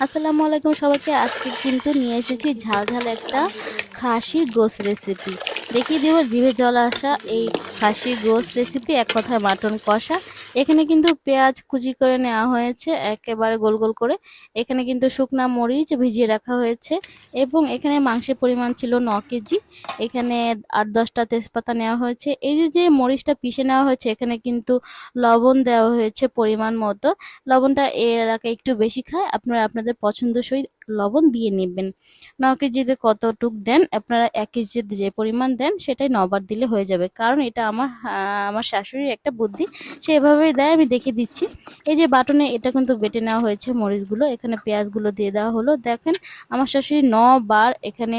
আসসালামু আলাইকুম সবাইকে। আজকে কিন্তু নিয়ে এসেছি ঝাল ঝাল একটা খাসির গোস রেসিপি দেখিয়ে দেবো জিভে জল আসা এই খাসির গোস রেসিপি এক কথায় মাটন কষা। এখানে কিন্তু পেঁয়াজ কুচি করে নেওয়া হয়েছে, একেবারে গোল গোল করে। এখানে কিন্তু শুকনা মরিচ ভিজিয়ে রাখা হয়েছে এবং এখানে মাংসের পরিমাণ ছিল ন কেজি। এখানে আট দশটা তেজপাতা নেওয়া হয়েছে। এই যে যে মরিচটা পিষে নেওয়া হয়েছে, এখানে কিন্তু লবণ দেওয়া হয়েছে পরিমাণ মতো। লবণটা এলাকায় একটু বেশি খায়, আপনারা আপনাদের পছন্দসই লবণ দিয়ে নেবেন। ন কেজিতে কতটুক দেন, আপনারা এক কেজিতে যে পরিমাণ দেন, সেটাই নবার দিলে হয়ে যাবে। কারণ এটা আমার আমার শাশুড়ির একটা বুদ্ধি, সে এভাবেই দেয়, আমি দেখে দিচ্ছি। এই যে বাটনে এটা কিন্তু বেটে নেওয়া হয়েছে মরিচগুলো, এখানে পেঁয়াজগুলো দিয়ে দেওয়া হলো। দেখেন, আমার শাশুড়ি ন বার এখানে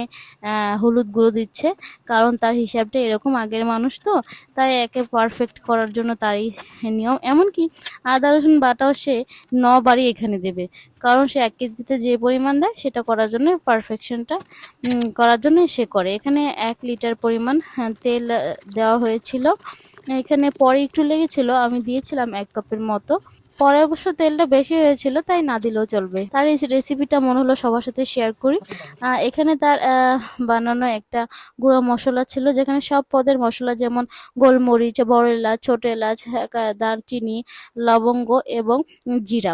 হলুদ গুঁড়ো দিচ্ছে, কারণ তার হিসাবটা এরকম আগের মানুষ তো, তাই একে পারফেক্ট করার জন্য তারই নিয়ম। এমনকি আদা রসুন বাটাও সে ন বারই এখানে দেবে। কারণ সে এক কেজিতে যে পরিমাণ দেয় সেটা করার জন্য পারফেকশনটা করার জন্য সে করে। এখানে এক লিটার পরিমাণ হ্যাঁ, তেল দেওয়া হয়েছিল। এখানে পরে একটু লেগেছিল আমি দিয়েছিলাম এক কাপের মতো। পরে অবশ্য তেলটা বেশি হয়েছিল তাই না দিলেও চলবে। তার এই রেসিপিটা মনে হলো সবার সাথে শেয়ার করি। এখানে তার বানানো একটা গুঁড়ো মশলা ছিল যেখানে সব পদের মশলা যেমন গোলমরিচ বড় এলাচ ছোট এলাচ হ্যাঁ, দারচিনি লবঙ্গ এবং জিরা।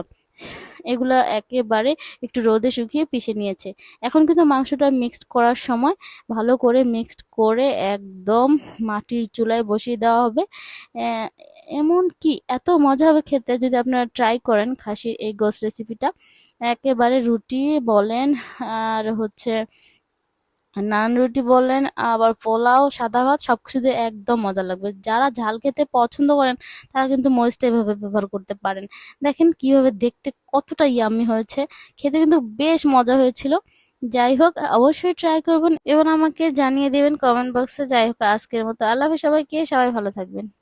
এগুলো একেবারে একটু রোদে শুকিয়ে পিষে নিয়েছে। এখন কিন্তু মাংসটা মিক্সড করার সময় ভালো করে মিক্সড করে একদম মাটির চুলায় বসিয়ে দেওয়া হবে। এমন কি এত মজা হবে খেতে যদি আপনারা ট্রাই করেন খাসির এই গোস রেসিপিটা একেবারে রুটি বলেন আর হচ্ছে নান রুটি বললেন আবার পোলাও, সাদা ভাত সবকিছুতে একদম মজা লাগবে। যারা ঝাল খেতে পছন্দ করেন, তারা কিন্তু মরিচটা এভাবে ব্যবহার করতে পারেন। দেখেন কীভাবে দেখতে কতটা ইয়ামি হয়েছে। খেতে কিন্তু বেশ মজা হয়েছিল। যাই হোক, অবশ্যই ট্রাই করবেন এবং আমাকে জানিয়ে দেবেন কমেন্ট বক্সে যাই হোক, আজকের মতো। আল্লাহ সবাইকে, সবাই ভালো থাকবেন।